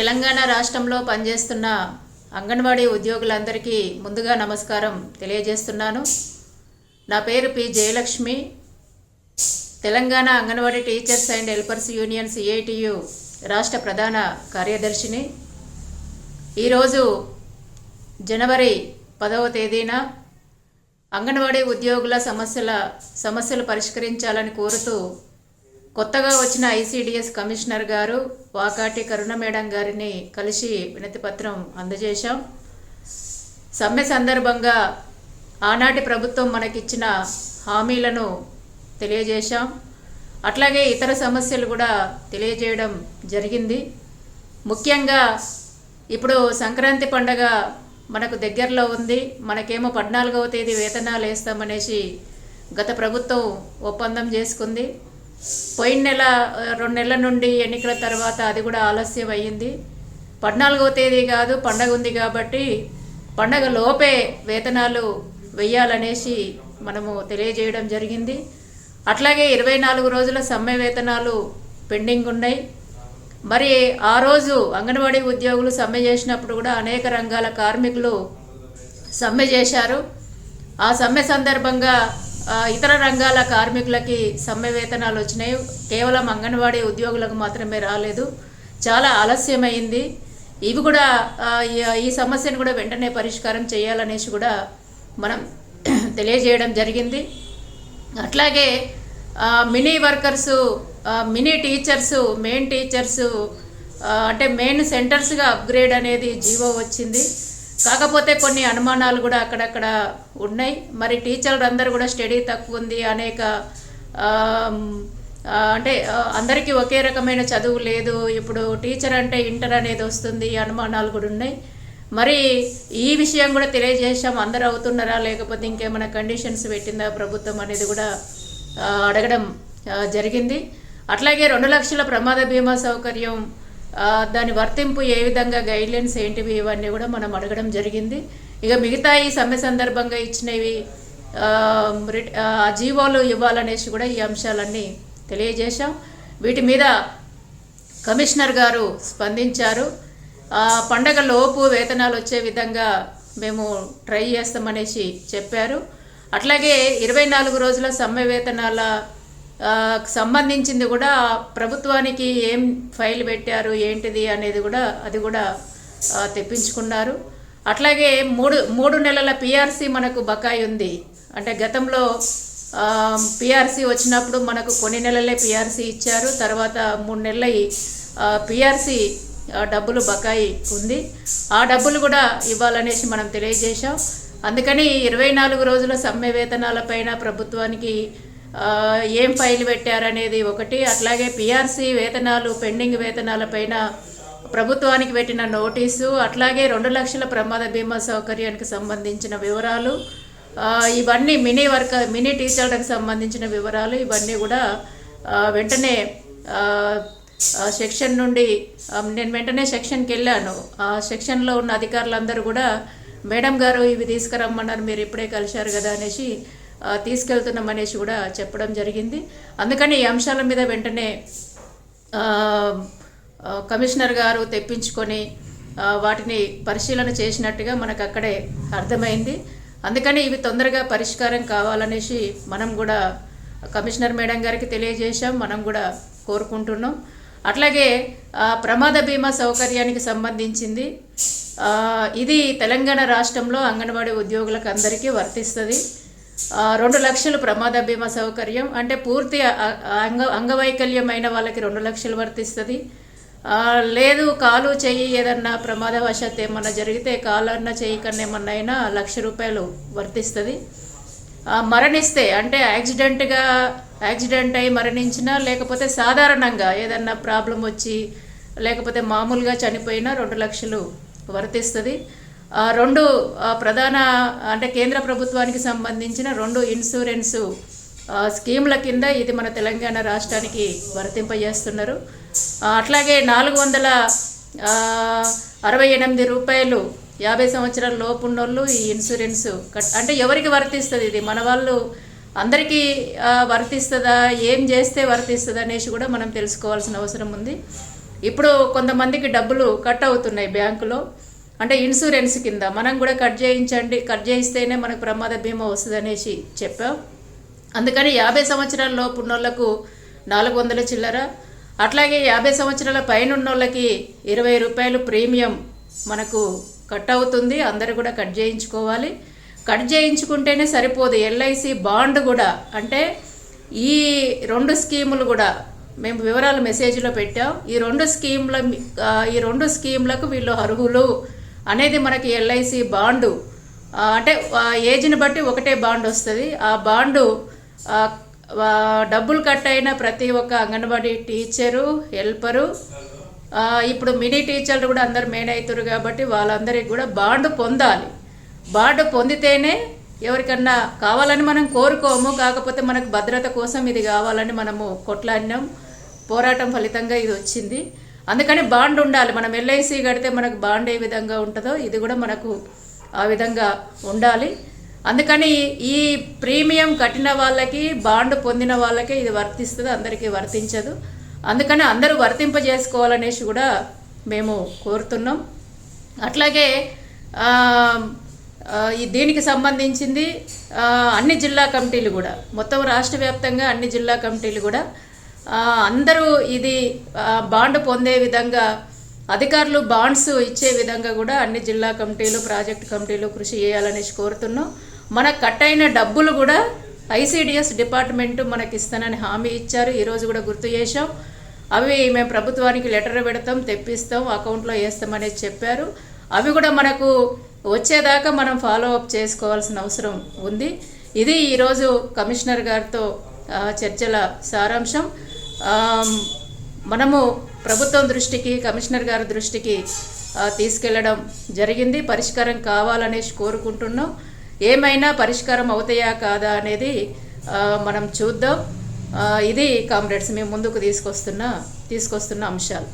తెలంగాణ రాష్ట్రంలో పనిచేస్తున్న అంగన్వాడీ ఉద్యోగులందరికీ ముందుగా నమస్కారం తెలియజేస్తున్నాను. నా పేరు P. Jayalakshmi. Telangana Anganwadi teachers and helpers union CITU రాష్ట్ర ప్రధాన కార్యదర్శిని. ఈరోజు జనవరి పదవ తేదీన అంగన్వాడీ ఉద్యోగుల సమస్యల సమస్యలు పరిష్కరించాలని కోరుతూ కొత్తగా వచ్చిన ఐసీడీఎస్ కమిషనర్ గారు వాకాటి కరుణ మేడం గారిని కలిసి వినతిపత్రం అందజేశాం. సమ్మె సందర్భంగా ఆనాటి ప్రభుత్వం మనకిచ్చిన హామీలను తెలియజేశాం. అట్లాగే ఇతర సమస్యలు కూడా తెలియజేయడం జరిగింది. ముఖ్యంగా ఇప్పుడు సంక్రాంతి పండగ మనకు దగ్గరలో ఉంది. మనకేమో పద్నాలుగవ తేదీ వేతనాలు వేస్తామనేసి గత ప్రభుత్వం ఒప్పందం చేసుకుంది. పోయిన నెల రెండు నెలల నుండి ఎన్నికల తర్వాత అది కూడా ఆలస్యం అయ్యింది పద్నాలుగవ తేదీ కాదు పండగ ఉంది కాబట్టి పండగ లోపే వేతనాలు వెయ్యాలనేసి మనము తెలియజేయడం జరిగింది. అట్లాగే ఇరవై నాలుగు రోజుల సమ్మె వేతనాలు పెండింగ్ ఉన్నాయి. మరి ఆ రోజు అంగన్వాడీ ఉద్యోగులు సమ్మె చేసినప్పుడు కూడా అనేక రంగాల కార్మికులు సమ్మె చేశారు. ఆ సమ్మె సందర్భంగా ఇతర రంగాల కార్మికులకి సమ్మె వేతనాలు వచ్చినాయి. కేవలం అంగన్వాడీ ఉద్యోగులకు మాత్రమే రాలేదు. చాలా ఆలస్యమైంది. ఇవి కూడా ఈ- సమస్యను కూడా వెంటనే పరిష్కారం చేయాలనేసి కూడా మనం తెలియజేయడం జరిగింది. అట్లాగే mini workers mini teachers main teachers అంటే మెయిన్ సెంటర్స్గా అప్గ్రేడ్ అనేది జీవో వచ్చింది. కాకపోతే కొన్ని అనుమానాలు కూడా అక్కడక్కడ ఉన్నాయి. మరి టీచర్లు అందరూ కూడా స్టడీ తక్కువ ఉంది. అనేక అంటే అందరికీ ఒకే రకమైన చదువు లేదు. ఇప్పుడు టీచర్ అంటే ఇంటర్ అనేది వస్తుంది. అనుమానాలు కూడా ఉన్నాయి. మరి ఈ విషయం కూడా తెలియజేశాం. అందరు అవుతున్నారా? లేకపోతే ఇంకేమైనా కండిషన్స్ పెట్టిందా? ప్రభుత్వం అనేది కూడా అడగడం జరిగింది. అట్లాగే రెండు లక్షల ప్రమాద బీమా సౌకర్యం దాని వర్తింపు ఏ విధంగా గైడ్లైన్స్ ఏంటివి ఇవన్నీ కూడా మనం అడగడం జరిగింది. ఇక మిగతా ఈ సమ్మె సందర్భంగా ఇచ్చినవి ఆ, జీవోలు ఇవ్వాలనేసి కూడా ఈ అంశాలన్నీ తెలియజేశాం. వీటి మీద కమిషనర్ గారు స్పందించారు. పండగ లోపు వేతనాలు వచ్చే విధంగా మేము ట్రై చేస్తామనేసి చెప్పారు. అట్లాగే ఇరవై నాలుగు రోజుల సమ్మె వేతనాల సంబంధించింది కూడా ప్రభుత్వానికి ఏం ఫైల్ పెట్టారు ఏంటిది అనేది కూడా అది కూడా తెప్పించుకున్నారు. అట్లాగే మూడు మూడు నెలల పిఆర్సీ మనకు బకాయి ఉంది. అంటే గతంలో పిఆర్సీ వచ్చినప్పుడు మనకు కొన్ని నెలలే పిఆర్సీ ఇచ్చారు. తర్వాత మూడు నెలల పిఆర్సీ డబ్బులు బకాయి ఉంది. ఆ డబ్బులు కూడా ఇవ్వాలనేసి మనం తెలియజేశాం. అందుకని ఇరవై నాలుగు రోజుల సమ్మె వేతనాలపైన ప్రభుత్వానికి ఏం ఫైల్ పెట్టారనేది ఒకటి. అట్లాగే పిఆర్సీ వేతనాలు పెండింగ్ వేతనాలపైన ప్రభుత్వానికి పెట్టిన నోటీసు అట్లాగే రెండు లక్షల ప్రమాద బీమా సౌకర్యానికి సంబంధించిన వివరాలు ఇవన్నీ మినీ వర్క్ మినీ టీచర్లకు సంబంధించిన వివరాలు ఇవన్నీ కూడా వెంటనే సెక్షన్ నుండి నేను వెంటనే సెక్షన్కి వెళ్ళాను. ఆ సెక్షన్లో ఉన్న అధికారులందరూ కూడా మేడం గారు ఇవి తీసుకురమ్మన్నారు మీరు ఇప్పుడే కలిశారు కదా అనేసి ఆ, తీసుకెళ్తున్నాం అనేసి కూడా చెప్పడం జరిగింది. అందుకని ఈ అంశాల మీద వెంటనే కమిషనర్ గారు తెప్పించుకొని వాటిని పరిశీలన చేసినట్టుగా మనకు అక్కడే అర్థమైంది. అందుకని ఇవి తొందరగా పరిష్కారం కావాలనేసి మనం కూడా కమిషనర్ మేడం గారికి తెలియజేశాం. మనం కూడా కోరుకుంటున్నాం. అట్లాగే ప్రమాద బీమా సౌకర్యానికి సంబంధించింది. ఇది తెలంగాణ రాష్ట్రంలో అంగన్వాడీ ఉద్యోగులకు అందరికీ వర్తిస్తుంది. రెండు లక్షలు ప్రమాద బీమా సౌకర్యం. అంటే పూర్తి అంగ అంగ అంగవైకల్యమైన వాళ్ళకి రెండు లక్షలు వర్తిస్తుంది. లేదు కాలు చెయ్యి ఏదన్నా ప్రమాదవశాత్తు ఏమన్నా జరిగితే కాలన్నా చెయ్యి కన్నా ఏమన్నా అయినా లక్ష రూపాయలు వర్తిస్తుంది. మరణిస్తే అంటే యాక్సిడెంట్గా యాక్సిడెంట్ అయి మరణించినా లేకపోతే సాధారణంగా ఏదన్నా ప్రాబ్లం వచ్చి లేకపోతే మామూలుగా చనిపోయినా రెండు లక్షలు వర్తిస్తుంది. రెండు ప్రధాన అంటే కేంద్ర ప్రభుత్వానికి సంబంధించిన రెండు ఇన్సూరెన్సు స్కీమ్ల స్కీముల కింద ఇది మన తెలంగాణ రాష్ట్రానికి వర్తింపజేస్తున్నారు. అట్లాగే నాలుగు వందల అరవై ఎనిమిది రూపాయలు యాభై సంవత్సరాల లోపు ఉన్నోళ్ళు ఈ ఇన్సూరెన్స్ కట్ అంటే ఎవరికి వర్తిస్తుంది ఇది? మన వాళ్ళు అందరికీ వర్తిస్తుందా? ఏం చేస్తే వర్తిస్తుంది అనేసి కూడా మనం తెలుసుకోవాల్సిన అవసరం ఉంది. ఇప్పుడు కొంతమందికి డబ్బులు కట్ అవుతున్నాయి బ్యాంకులో. అంటే ఇన్సూరెన్స్ కింద. మనం కూడా కట్ చేయించండి. కట్ చేయిస్తేనే మనకు ప్రమాద బీమా వస్తుంది అనేసి చెప్పాం. అందుకని యాభై సంవత్సరాల లోపు ఉన్నోళ్ళకు నాలుగు వందల చిల్లర. అట్లాగే యాభై సంవత్సరాల పైన ఉన్నోళ్ళకి ఇరవై రూపాయలు ప్రీమియం మనకు కట్ అవుతుంది. అందరు కూడా కట్ చేయించుకోవాలి. కట్ చేయించుకుంటేనే సరిపోదు. ఎల్ఐసి బాండ్ కూడా. అంటే ఈ రెండు స్కీములు కూడా మేము వివరాలు మెసేజ్లో పెట్టాం. ఈ రెండు స్కీమ్ల ఈ రెండు స్కీమ్లకు వీళ్ళు అర్హులు. అనేది మనకి ఎల్ఐసి బాండు. అంటే ఆ ఏజ్ని బట్టి ఒకటే బాండ్ వస్తుంది. ఆ బాండు డబ్బులు కట్ అయిన ప్రతి ఒక్క అంగన్వాడీ టీచరు హెల్పరు ఇప్పుడు మినీ టీచర్లు కూడా అందరు మెయిన్ అవుతారు కాబట్టి వాళ్ళందరికీ కూడా బాండ్ పొందాలి. బాండ్ పొందితేనే ఎవరికన్నా కావాలని మనం కోరుకోము కాకపోతే మనకు భద్రత కోసం ఇది కావాలని మనము కొట్లాడినాం. పోరాటం ఫలితంగా ఇది వచ్చింది. అందుకని బాండ్ ఉండాలి. మనం ఎల్ఐసి కడితే మనకు బాండ్ ఏ విధంగా ఉంటుందో ఇది కూడా మనకు ఆ విధంగా ఉండాలి. అందుకని ఈ ప్రీమియం కట్టిన వాళ్ళకి బాండ్ పొందిన వాళ్ళకి ఇది వర్తిస్తుంది అందరికీ వర్తించదు. అందుకని అందరూ వర్తింపజేసుకోవాలనేసి కూడా మేము కోరుతున్నాం. అట్లాగే ఈ దీనికి సంబంధించింది అన్ని జిల్లా కమిటీలు కూడా మొత్తం రాష్ట్ర వ్యాప్తంగా అన్ని జిల్లా కమిటీలు కూడా అందరూ ఇది బాండ్ పొందే విధంగా అధికారులు బాండ్స్ ఇచ్చే విధంగా కూడా అన్ని జిల్లా కమిటీలు ప్రాజెక్ట్ కమిటీలు కృషి చేయాలనేసి కోరుతున్నాం. మనకు కట్ అయిన డబ్బులు కూడా ఐసీడిఎస్ డిపార్ట్మెంట్ మనకి ఇస్తానని హామీ ఇచ్చారు. ఈరోజు కూడా గుర్తు చేశాం. అవి మేము ప్రభుత్వానికి లెటర్ పెడతాం తెప్పిస్తాం అకౌంట్లో వేస్తామనేది చెప్పారు. అవి కూడా మనకు వచ్చేదాకా మనం ఫాలో అప్ చేసుకోవాల్సిన అవసరం ఉంది. ఇది ఈరోజు కమిషనర్ గారితో చర్చల సారాంశం. మనము ప్రభుత్వం దృష్టికి కమిషనర్ గారి దృష్టికి తీసుకెళ్ళడం జరిగింది. పరిష్కారం కావాలనేసి కోరుకుంటున్నాం. ఏమైనా పరిష్కారం అవుతాయా కాదా అనేది మనం చూద్దాం. ఇది కామ్రేడ్స్ మేము ముందుకు తీసుకొస్తున్న తీసుకొస్తున్న అంశాలు.